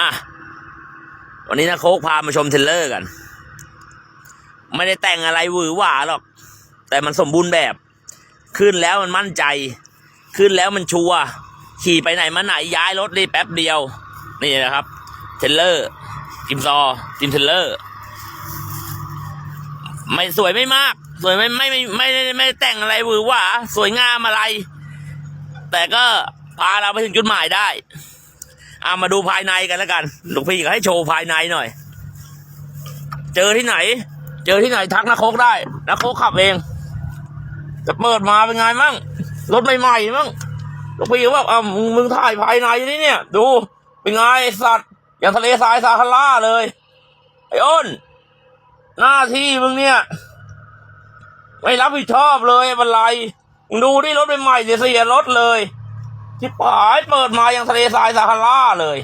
อะ วันนี้นะโคกพามาชมเทรลเลอร์กัน ไม่ได้แต่งอะไรหวือหวาหรอก แต่มันสมบูรณ์แบบ ขึ้นแล้วมันมั่นใจ ขึ้นแล้วมันชัวขี่ไปไหนมาไหนย้ายรถได้แป๊บเดียว นี่นะครับ เทรลเลอร์จิมซอจิมเทรลเลอร์ ไม่สวยไม่มาก สวยไม่ไม่ไม่ไม่ไม่ไมได้แต่งอะไรหวือหวาสวยงามอะไร แต่ก็พาเราไปถึงจุดหมายได้ อามาดูภายในกันแล้วกันหลวงพี่ก็ให้โชว์ภายในหน่อย เจอที่ไหน เจอที่ไหนทักนักโคกได้นักโคกขับเองจะเปิดมาเป็นไงมั่งรถใหม่ๆมั่งหลวงพี่ก็บอกอ่ามึงมึงถ่ายภายในนี่เนี่ย ดูเป็นไงสัตว์อย่างทะเลทรายซาฮาราเลยไอ้อ้นหน้าที่มึงเนี่ยไม่รับผิดชอบเลยบันไลมึงดูที่รถใหม่ๆเสียเสียรถเลย ที่ปายเปิดมาอย่างทะเลทรายซาฮาราเลย